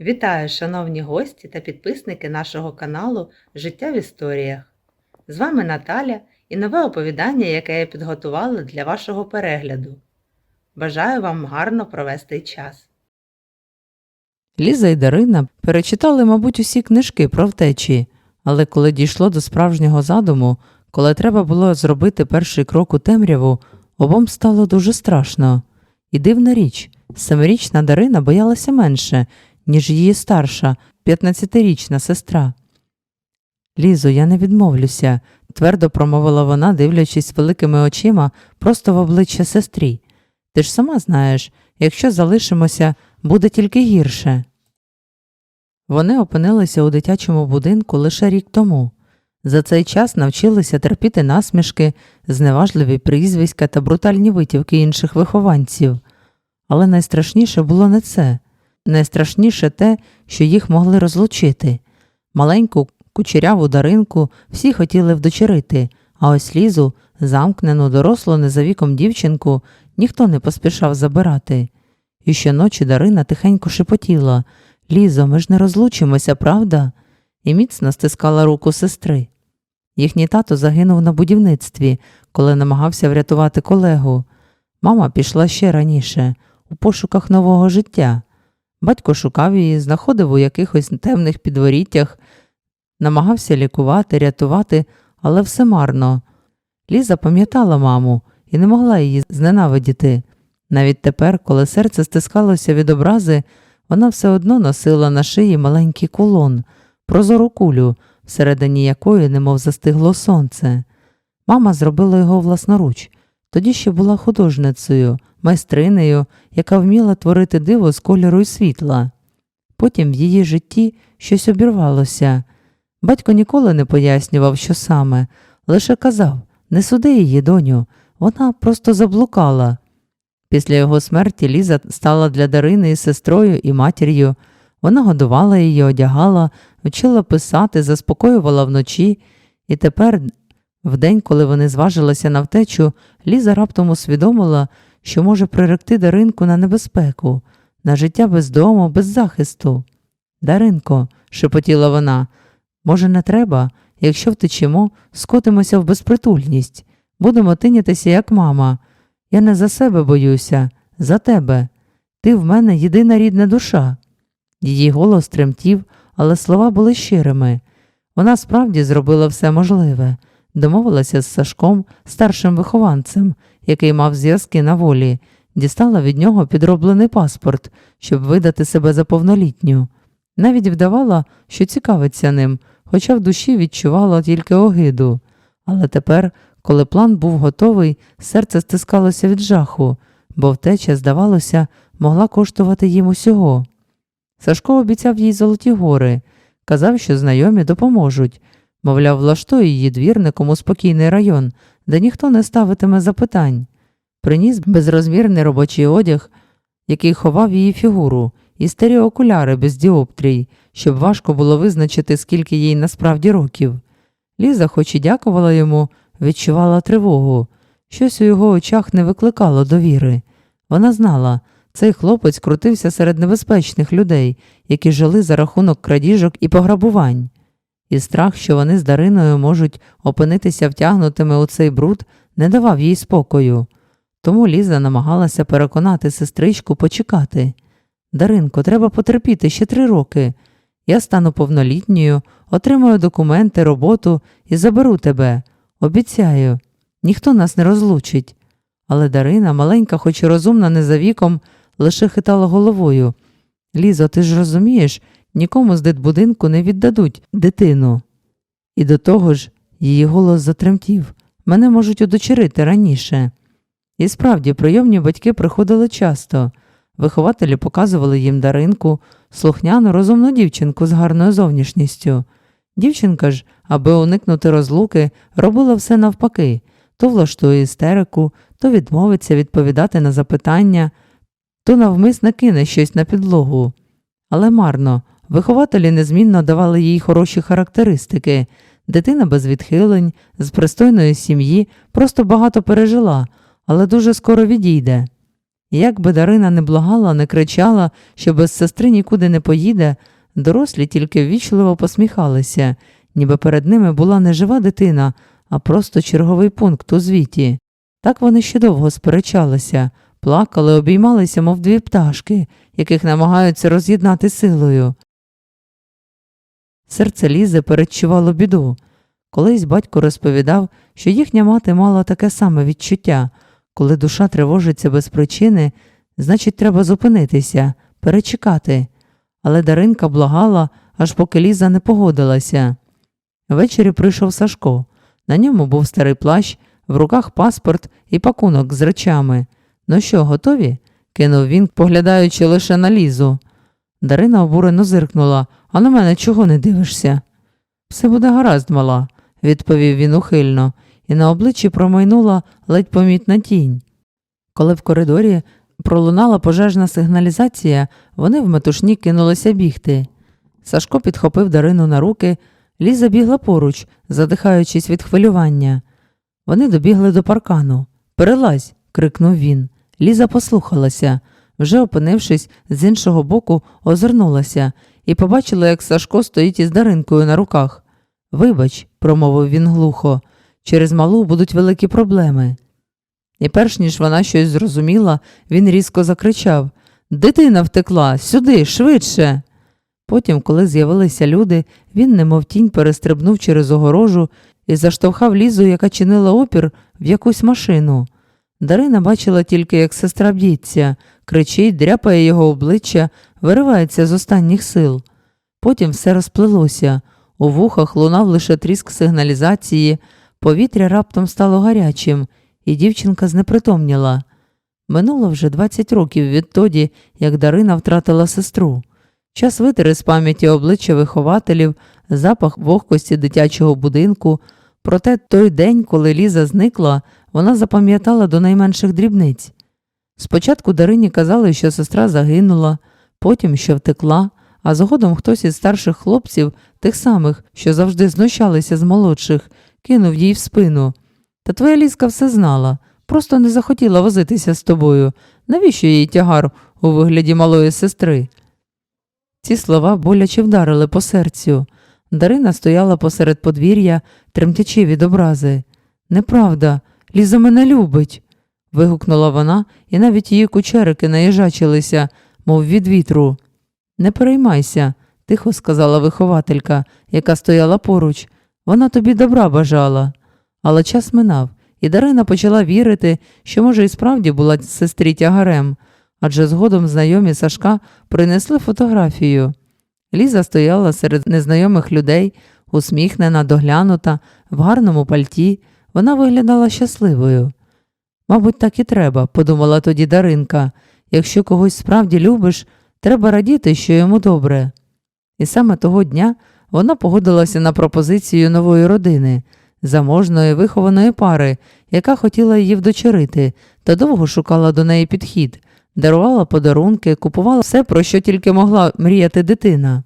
Вітаю, шановні гості та підписники нашого каналу Життя в історіях. З вами Наталя і нове оповідання, яке я підготувала для вашого перегляду. Бажаю вам гарно провести час. Ліза і Дарина перечитали, мабуть, усі книжки про втечі, але коли дійшло до справжнього задуму, коли треба було зробити перший крок у темряву, обом стало дуже страшно. І дивна річ, семирічна Дарина боялася менше, ніж її старша, 15-річна сестра. Лізо, я не відмовлюся, твердо промовила вона, дивлячись великими очима просто в обличчя сестрі. Ти ж сама знаєш, якщо залишимося, буде тільки гірше. Вони опинилися у дитячому будинку лише рік тому. За цей час навчилися терпіти насмішки, зневажливі прізвиська та брутальні витівки інших вихованців. Але найстрашніше було не це. Найстрашніше те, що їх могли розлучити. Маленьку кучеряву даринку всі хотіли вдочерити, а ось лізу, замкнену, дорослу не за віком дівчинку, ніхто не поспішав забирати. І щоночі Дарина тихенько шепотіла Лізо, ми ж не розлучимося, правда? І міцно стискала руку сестри. Їхній тато загинув на будівництві, коли намагався врятувати колегу. Мама пішла ще раніше, у пошуках нового життя. Батько шукав її, знаходив у якихось темних підворіттях, намагався лікувати, рятувати, але все марно. Ліза пам'ятала маму і не могла її зненавидіти. Навіть тепер, коли серце стискалося від образи, вона все одно носила на шиї маленький кулон, прозору кулю, всередині якої немов застигло сонце. Мама зробила його власноруч, тоді ще була художницею, майстринею, яка вміла творити диво з кольору й світла. Потім в її житті щось обірвалося. Батько ніколи не пояснював, що саме, лише казав не суди її, доню, вона просто заблукала. Після його смерті Ліза стала для Дарини і сестрою і матір'ю. Вона годувала її, одягала, вчила писати, заспокоювала вночі, і тепер, в день, коли вони зважилися на втечу, Ліза раптом усвідомила, що може приректи Даринку на небезпеку, на життя без дому, без захисту. Даринко, шепотіла вона, може, не треба, якщо втечемо, скотимося в безпритульність, будемо тинятися, як мама. Я не за себе боюся, за тебе. Ти в мене єдина рідна душа. Її голос тремтів, але слова були щирими. Вона справді зробила все можливе, домовилася з Сашком, старшим вихованцем, який мав зв'язки на волі, дістала від нього підроблений паспорт, щоб видати себе за повнолітню. Навіть вдавала, що цікавиться ним, хоча в душі відчувала тільки огиду. Але тепер, коли план був готовий, серце стискалося від жаху, бо втеча, здавалося, могла коштувати їм усього. Сашко обіцяв їй золоті гори, казав, що знайомі допоможуть, мовляв, влаштує її двірником у спокійний район, де ніхто не ставитиме запитань. Приніс безрозмірний робочий одяг, який ховав її фігуру, і старі окуляри без діоптрій, щоб важко було визначити, скільки їй насправді років. Ліза, хоч і дякувала йому, відчувала тривогу. Щось у його очах не викликало довіри. Вона знала, цей хлопець крутився серед небезпечних людей, які жили за рахунок крадіжок і пограбувань. І страх, що вони з Дариною можуть опинитися втягнутими у цей бруд, не давав їй спокою. Тому Ліза намагалася переконати сестричку почекати. Даринко, треба потерпіти ще три роки. Я стану повнолітньою, отримаю документи, роботу і заберу тебе. Обіцяю, ніхто нас не розлучить. Але Дарина, маленька, хоч і розумна не за віком, лише хитала головою. Лізо, ти ж розумієш, нікому з дитбудинку не віддадуть дитину. І до того ж, її голос затремтів. Мене можуть удочерити раніше. І справді, прийомні батьки приходили часто. Вихователі показували їм даринку, слухняну, розумну дівчинку з гарною зовнішністю. Дівчинка ж, аби уникнути розлуки, робила все навпаки то влаштує істерику, то відмовиться відповідати на запитання, то навмисно кине щось на підлогу. Але марно, вихователі незмінно давали їй хороші характеристики. Дитина без відхилень, з пристойної сім'ї, просто багато пережила, але дуже скоро відійде. Як би Дарина не благала, не кричала, що без сестри нікуди не поїде, дорослі тільки ввічливо посміхалися, ніби перед ними була не жива дитина, а просто черговий пункт у звіті. Так вони ще довго сперечалися, плакали, обіймалися, мов дві пташки, яких намагаються роз'єднати силою. Серце Лізи передчувало біду. Колись батько розповідав, що їхня мати мала таке саме відчуття коли душа тривожиться без причини, значить, треба зупинитися, перечекати. Але Даринка благала, аж поки Ліза не погодилася. Ввечері прийшов Сашко. На ньому був старий плащ, в руках паспорт і пакунок з речами. Ну що, готові? кинув він, поглядаючи лише на Лізу. Дарина обурено зиркнула, а на мене чого не дивишся? Все буде гаразд, мала, відповів він ухильно, і на обличчі промайнула ледь помітна тінь. Коли в коридорі пролунала пожежна сигналізація, вони в метушні кинулися бігти. Сашко підхопив Дарину на руки, Ліза бігла поруч, задихаючись від хвилювання. Вони добігли до паркану. Перелазь. крикнув він. Ліза послухалася. Вже опинившись з іншого боку, озирнулася і побачила, як Сашко стоїть із Даринкою на руках. Вибач, промовив він глухо, через малу будуть великі проблеми. І перш ніж вона щось зрозуміла, він різко закричав Дитина втекла, сюди, швидше. Потім, коли з'явилися люди, він, немов тінь, перестрибнув через огорожу і заштовхав лізу, яка чинила опір, в якусь машину. Дарина бачила тільки, як сестра б'ється, кричить, дряпає його обличчя, виривається з останніх сил. Потім все розплилося. У вухах лунав лише тріск сигналізації, повітря раптом стало гарячим, і дівчинка знепритомніла. Минуло вже 20 років відтоді, як Дарина втратила сестру. Час витери з пам'яті обличчя вихователів, запах вогкості дитячого будинку. Проте той день, коли Ліза зникла, вона запам'ятала до найменших дрібниць. Спочатку Дарині казали, що сестра загинула, потім, що втекла, а згодом хтось із старших хлопців, тих самих, що завжди знущалися з молодших, кинув їй в спину. Та твоя ліска все знала, просто не захотіла возитися з тобою. Навіщо їй тягар у вигляді малої сестри? Ці слова боляче вдарили по серцю. Дарина стояла посеред подвір'я, тремтячи від образи. Неправда, Ліза мене любить. вигукнула вона, і навіть її кучерики наїжачилися, мов від вітру. Не переймайся, тихо сказала вихователька, яка стояла поруч. Вона тобі добра бажала. Але час минав, і Дарина почала вірити, що, може, і справді була сестрі тягарем, адже згодом знайомі Сашка принесли фотографію. Ліза стояла серед незнайомих людей, усміхнена, доглянута, в гарному пальті. Вона виглядала щасливою. Мабуть, так і треба, подумала тоді Даринка. Якщо когось справді любиш, треба радіти, що йому добре. І саме того дня вона погодилася на пропозицію нової родини, заможної, вихованої пари, яка хотіла її вдочерити, та довго шукала до неї підхід, дарувала подарунки, купувала все, про що тільки могла мріяти дитина.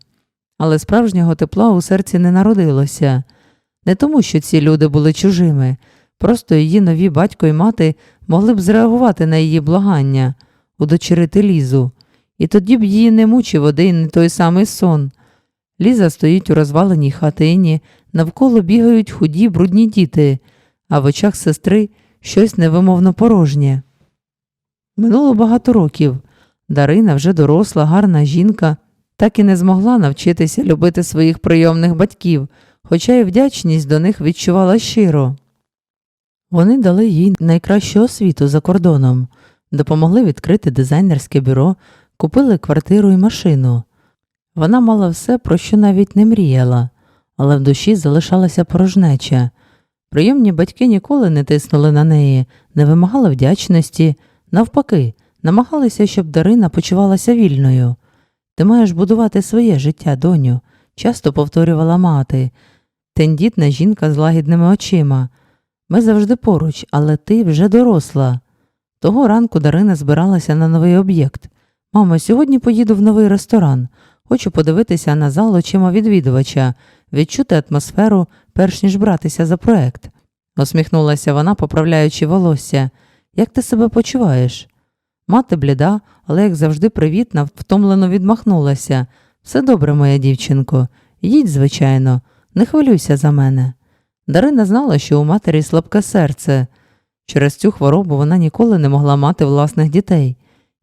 Але справжнього тепла у серці не народилося. Не тому, що ці люди були чужими, просто її нові батько і мати могли б зреагувати на її благання, удочерити Лізу, і тоді б її не мучив один і той самий сон. Ліза стоїть у розваленій хатині, навколо бігають худі, брудні діти, а в очах сестри щось невимовно порожнє. Минуло багато років. Дарина, вже доросла, гарна жінка, так і не змогла навчитися любити своїх прийомних батьків, хоча й вдячність до них відчувала щиро. Вони дали їй найкращу освіту за кордоном, допомогли відкрити дизайнерське бюро, купили квартиру і машину. Вона мала все, про що навіть не мріяла, але в душі залишалася порожнеча. Прийомні батьки ніколи не тиснули на неї, не вимагали вдячності, навпаки, намагалися, щоб Дарина почувалася вільною. Ти маєш будувати своє життя, доню, часто повторювала мати. Тендітна жінка з лагідними очима. Ми завжди поруч, але ти вже доросла. Того ранку Дарина збиралася на новий об'єкт. Мамо, сьогодні поїду в новий ресторан. Хочу подивитися на зал очима відвідувача, відчути атмосферу, перш ніж братися за проект. Усміхнулася вона, поправляючи волосся. Як ти себе почуваєш? Мати бліда, але, як завжди, привітна, втомлено відмахнулася. Все добре, моя дівчинко, їдь, звичайно, не хвилюйся за мене. Дарина знала, що у матері слабке серце. Через цю хворобу вона ніколи не могла мати власних дітей,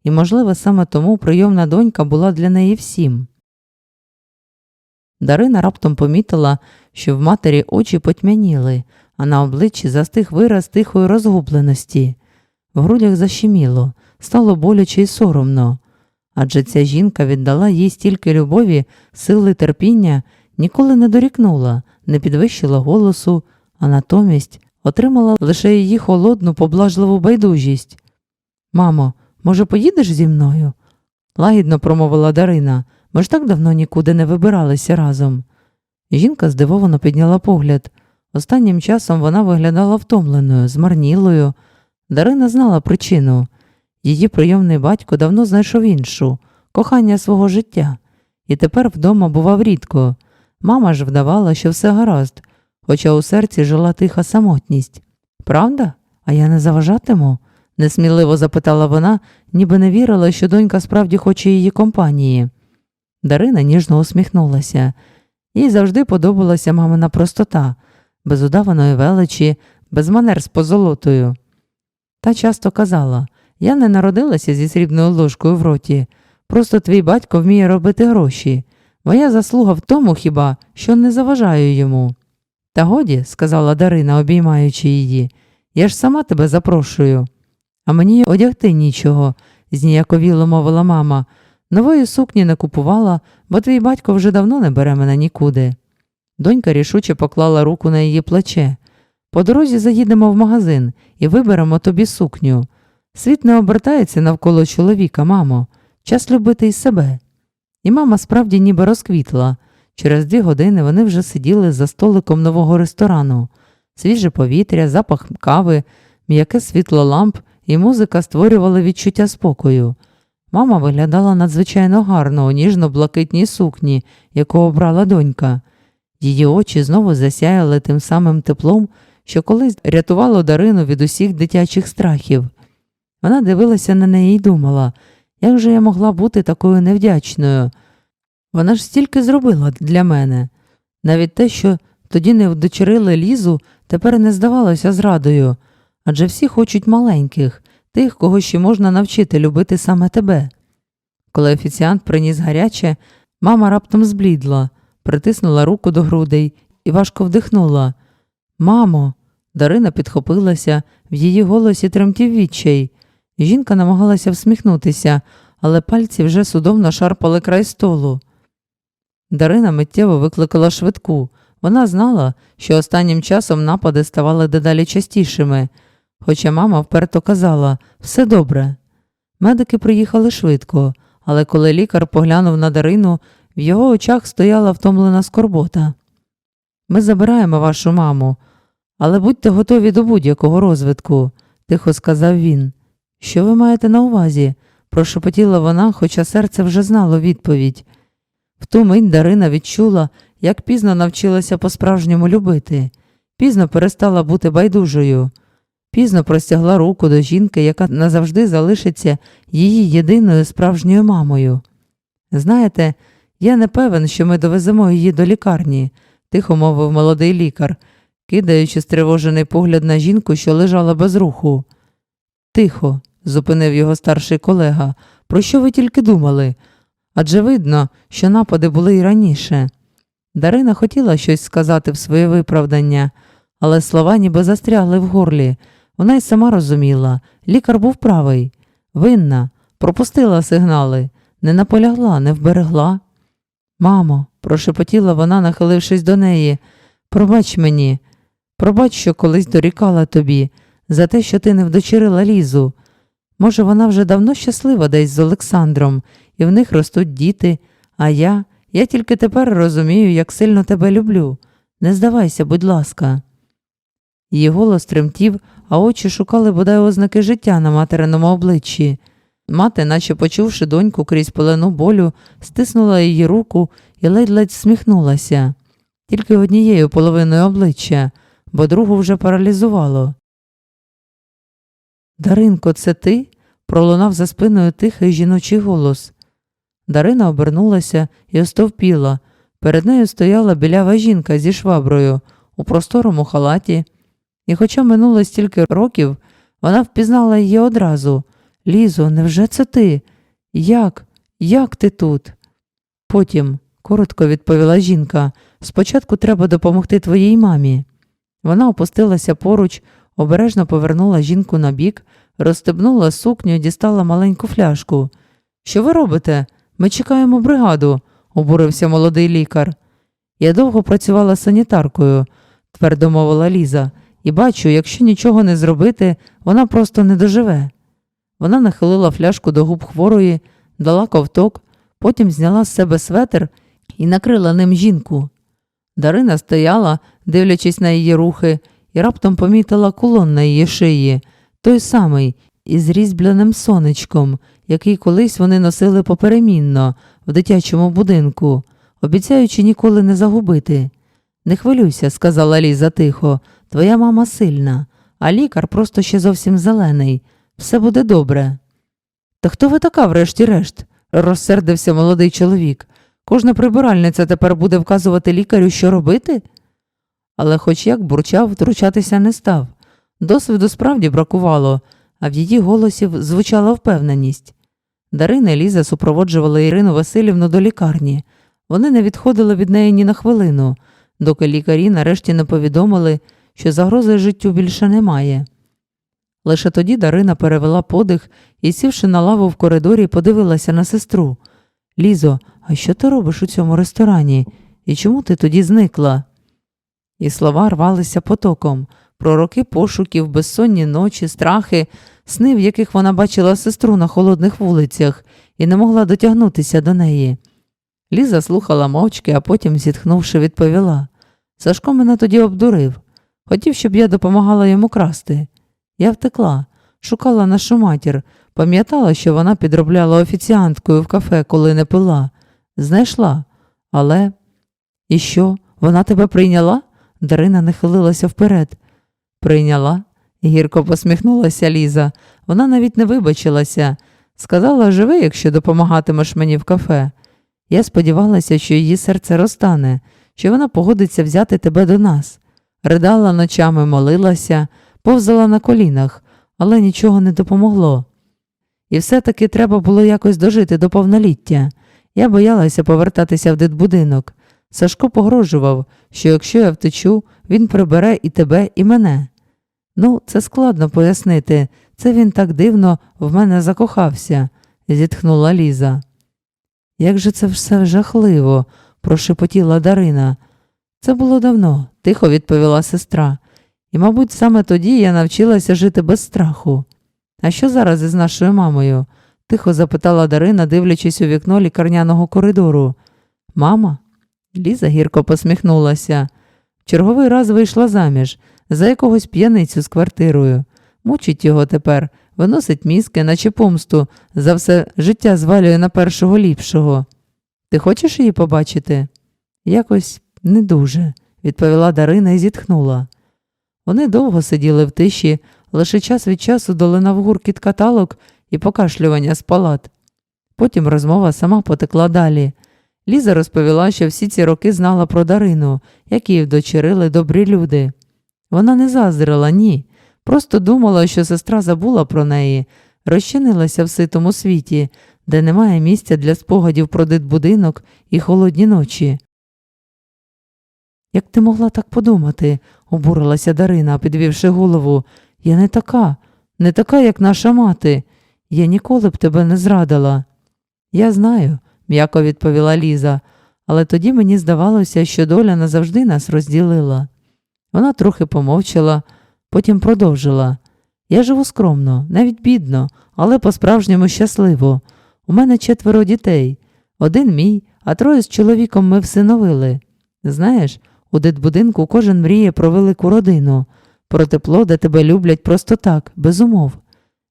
і, можливо, саме тому прийомна донька була для неї всім. Дарина раптом помітила, що в матері очі потьмяніли, а на обличчі застиг вираз тихої розгубленості. В грудях защеміло, стало боляче й соромно. Адже ця жінка віддала їй стільки любові, сили терпіння, ніколи не дорікнула, не підвищила голосу, а натомість отримала лише її холодну, поблажливу байдужість. Мамо, може, поїдеш зі мною? лагідно промовила Дарина. Ми ж так давно нікуди не вибиралися разом. Жінка здивовано підняла погляд. Останнім часом вона виглядала втомленою, змарнілою. Дарина знала причину. Її прийомний батько давно знайшов іншу кохання свого життя, і тепер вдома бував рідко. Мама ж вдавала, що все гаразд, хоча у серці жила тиха самотність. Правда? А я не заважатиму? несміливо запитала вона, ніби не вірила, що донька справді хоче її компанії. Дарина ніжно усміхнулася. Їй завжди подобалася мамина простота, без удаваної величі, без манер з позолотою. Та часто казала я не народилася зі срібною ложкою в роті, просто твій батько вміє робити гроші. Моя заслуга в тому хіба, що не заважаю йому. Та годі, сказала Дарина, обіймаючи її, я ж сама тебе запрошую. А мені одягти нічого, зніяковіло мовила мама. Нової сукні не купувала, бо твій батько вже давно не бере мене нікуди. Донька рішуче поклала руку на її плече. По дорозі заїдемо в магазин і виберемо тобі сукню. Світ не обертається навколо чоловіка, мамо, час любити і себе. І мама справді ніби розквітла. Через дві години вони вже сиділи за столиком нового ресторану. Свіже повітря, запах кави, м'яке світло ламп і музика створювали відчуття спокою. Мама виглядала надзвичайно гарно у ніжно-блакитній сукні, яку обрала донька. Її очі знову засяяли тим самим теплом, що колись рятувало Дарину від усіх дитячих страхів. Вона дивилася на неї і думала, як же я могла бути такою невдячною. Вона ж стільки зробила для мене. Навіть те, що тоді не вдочерили лізу, тепер не здавалося зрадою, адже всі хочуть маленьких, тих, кого ще можна навчити любити саме тебе. Коли офіціант приніс гаряче, мама раптом зблідла, притиснула руку до грудей і важко вдихнула. Мамо, Дарина підхопилася, в її голосі тремтів відчай. Жінка намагалася всміхнутися, але пальці вже судомно шарпали край столу. Дарина миттєво викликала швидку. Вона знала, що останнім часом напади ставали дедалі частішими, хоча мама вперто казала все добре. Медики приїхали швидко, але коли лікар поглянув на Дарину, в його очах стояла втомлена скорбота. Ми забираємо вашу маму, але будьте готові до будь-якого розвитку, тихо сказав він. Що ви маєте на увазі? прошепотіла вона, хоча серце вже знало відповідь. В ту мить Дарина відчула, як пізно навчилася по-справжньому любити, пізно перестала бути байдужою, пізно простягла руку до жінки, яка назавжди залишиться її єдиною справжньою мамою. Знаєте, я не певен, що ми довеземо її до лікарні, тихо мовив молодий лікар, кидаючи стривожений погляд на жінку, що лежала без руху. Тихо, зупинив його старший колега. Про що ви тільки думали? Адже видно, що напади були й раніше. Дарина хотіла щось сказати в своє виправдання, але слова ніби застрягли в горлі. Вона й сама розуміла, лікар був правий, винна, пропустила сигнали, не наполягла, не вберегла. Мамо, прошепотіла вона, нахилившись до неї, пробач мені, пробач, що колись дорікала тобі, за те, що ти не вдочерила лізу. Може, вона вже давно щаслива десь з Олександром, і в них ростуть діти, а я, я тільки тепер розумію, як сильно тебе люблю. Не здавайся, будь ласка. Її голос тремтів, а очі шукали бодай ознаки життя на материному обличчі. Мати, наче почувши доньку крізь пелену болю, стиснула її руку і ледь-ледь сміхнулася, тільки однією половиною обличчя, бо другу вже паралізувало. Даринко, це ти? пролунав за спиною тихий жіночий голос. Дарина обернулася і остовпіла. Перед нею стояла білява жінка зі шваброю у просторому халаті, і хоча минуло стільки років, вона впізнала її одразу. Лізо, невже це ти? Як? Як ти тут? Потім, коротко відповіла жінка, спочатку треба допомогти твоїй мамі. Вона опустилася поруч, обережно повернула жінку на бік, розстебнула сукню і дістала маленьку фляжку. Що ви робите? Ми чекаємо бригаду, обурився молодий лікар. Я довго працювала санітаркою, твердо мовила Ліза, і бачу, якщо нічого не зробити, вона просто не доживе. Вона нахилила фляжку до губ хворої, дала ковток, потім зняла з себе светр і накрила ним жінку. Дарина стояла, дивлячись на її рухи, і раптом помітила кулон на її шиї, той самий, із різьбляним сонечком, який колись вони носили поперемінно в дитячому будинку, обіцяючи ніколи не загубити. Не хвилюйся, сказала Ліза тихо, твоя мама сильна, а лікар просто ще зовсім зелений. Все буде добре. Та хто ви така, врешті-решт? розсердився молодий чоловік. Кожна прибиральниця тепер буде вказувати лікарю, що робити? Але хоч як бурчав, втручатися не став. Досвіду справді бракувало, а в її голосі звучала впевненість. Дарина і Ліза супроводжували Ірину Васильівну до лікарні. Вони не відходили від неї ні на хвилину, доки лікарі нарешті не повідомили, що загрози життю більше немає. Лише тоді Дарина перевела подих і, сівши на лаву в коридорі, подивилася на сестру. Лізо, а що ти робиш у цьому ресторані? І чому ти тоді зникла? І слова рвалися потоком про роки пошуків, безсонні ночі, страхи, сни, в яких вона бачила сестру на холодних вулицях і не могла дотягнутися до неї. Ліза слухала мовчки, а потім, зітхнувши, відповіла Сашко мене тоді обдурив. Хотів, щоб я допомагала йому красти. Я втекла, шукала нашу матір, пам'ятала, що вона підробляла офіціанткою в кафе, коли не пила. Знайшла. Але. І що? Вона тебе прийняла? Дарина нахилилася вперед. Прийняла? гірко посміхнулася Ліза. Вона навіть не вибачилася. Сказала, живи, якщо допомагатимеш мені в кафе. Я сподівалася, що її серце розтане, що вона погодиться взяти тебе до нас. Ридала ночами, молилася, повзала на колінах, але нічого не допомогло. І все-таки треба було якось дожити до повноліття. Я боялася повертатися в дитбудинок. Сашко погрожував, що якщо я втечу, він прибере і тебе, і мене. Ну, це складно пояснити. Це він так дивно в мене закохався, зітхнула Ліза. Як же це все жахливо, прошепотіла Дарина. Це було давно, тихо відповіла сестра. І, мабуть, саме тоді я навчилася жити без страху. А що зараз із нашою мамою? тихо запитала Дарина, дивлячись у вікно лікарняного коридору. Мама? Ліза гірко посміхнулася. Черговий раз вийшла заміж за якогось п'яницю з квартирою. Мучить його тепер, виносить мізки, наче помсту, за все життя звалює на першого ліпшого. Ти хочеш її побачити? Якось не дуже, відповіла Дарина і зітхнула. Вони довго сиділи в тиші, лише час від часу долинав гуркіт каталог і покашлювання з палат. Потім розмова сама потекла далі. Ліза розповіла, що всі ці роки знала про Дарину, як її вдочерили добрі люди. Вона не заздрила, ні. Просто думала, що сестра забула про неї, розчинилася в ситому світі, де немає місця для спогадів про дитбудинок і холодні ночі. Як ти могла так подумати? обурилася Дарина, підвівши голову. Я не така, не така, як наша мати. Я ніколи б тебе не зрадила. Я знаю, м'яко відповіла Ліза, але тоді мені здавалося, що доля назавжди нас розділила. Вона трохи помовчала, потім продовжила. Я живу скромно, навіть бідно, але по-справжньому щасливо. У мене четверо дітей. Один мій, а троє з чоловіком ми всиновили. Знаєш, у дитбудинку кожен мріє про велику родину, про тепло, де тебе люблять просто так, без умов.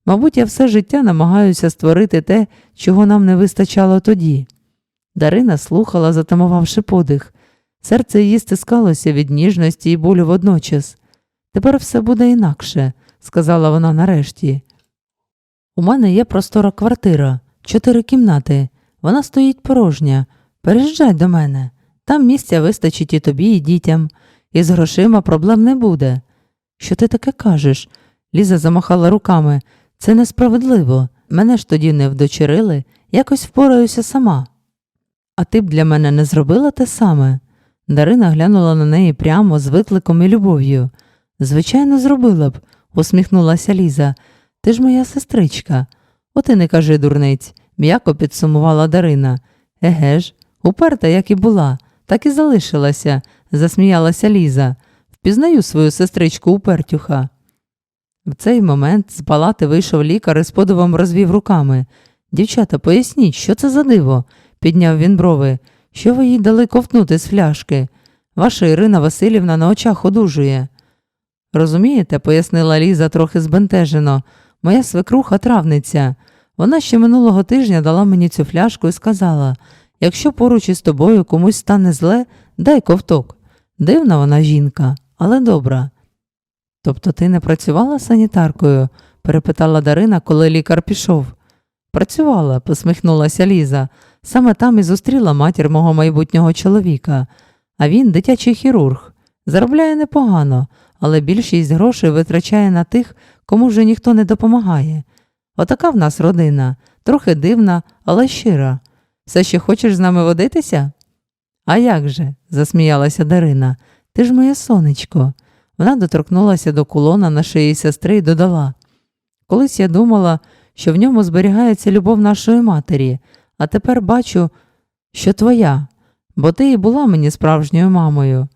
Мабуть, я все життя намагаюся створити те, чого нам не вистачало тоді. Дарина слухала, затамувавши подих. Серце її стискалося від ніжності і болю водночас. Тепер все буде інакше, сказала вона нарешті. У мене є простора квартира, чотири кімнати. Вона стоїть порожня. Переїжджай до мене. Там місця вистачить і тобі, і дітям. І з грошима проблем не буде. Що ти таке кажеш? Ліза замахала руками. Це несправедливо. Мене ж тоді не вдочерили, якось впораюся сама. А ти б для мене не зробила те саме? Дарина глянула на неї прямо з викликом і любов'ю. Звичайно, зробила б, усміхнулася Ліза. Ти ж моя сестричка. От і не кажи, дурниць, м'яко підсумувала Дарина. Еге ж, уперта, як і була, так і залишилася, засміялася Ліза. Впізнаю свою сестричку Упертюха. В цей момент з палати вийшов лікар і з подивом розвів руками. Дівчата, поясніть, що це за диво? підняв він брови. Що ви їй дали ковтнути з фляшки? Ваша Ірина Васильівна на очах одужує. Розумієте, пояснила Ліза трохи збентежено. Моя свекруха травниця. Вона ще минулого тижня дала мені цю фляжку і сказала якщо поруч із тобою комусь стане зле, дай ковток. Дивна вона жінка, але добра. Тобто ти не працювала санітаркою? перепитала Дарина, коли лікар пішов. Працювала, посміхнулася Ліза. Саме там і зустріла матір мого майбутнього чоловіка. А він дитячий хірург. Заробляє непогано, але більшість грошей витрачає на тих, кому вже ніхто не допомагає. Отака в нас родина, трохи дивна, але щира. Все ще хочеш з нами водитися? А як же? засміялася Дарина. Ти ж моє сонечко. Вона доторкнулася до кулона на шиї сестри і додала. Колись я думала, що в ньому зберігається любов нашої матері, а тепер бачу, що твоя, бо ти і була мені справжньою мамою.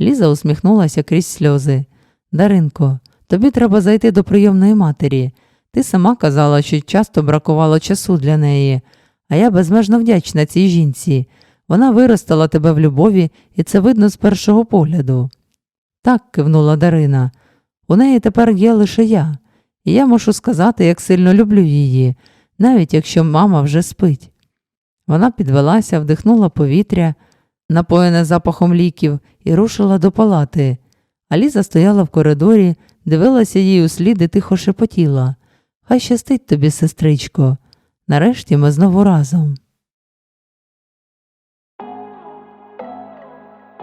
Ліза усміхнулася крізь сльози. Даринко, тобі треба зайти до прийомної матері. Ти сама казала, що часто бракувало часу для неї, а я безмежно вдячна цій жінці. Вона виростила тебе в любові, і це видно з першого погляду. Так, кивнула Дарина. У неї тепер є лише я, і я можу сказати, як сильно люблю її, навіть якщо мама вже спить. Вона підвелася, вдихнула повітря, напоєне запахом ліків, і рушила до палати. Аліза стояла в коридорі, дивилася їй у слід і тихо шепотіла. Хай щастить тобі, сестричко. Нарешті ми знову разом.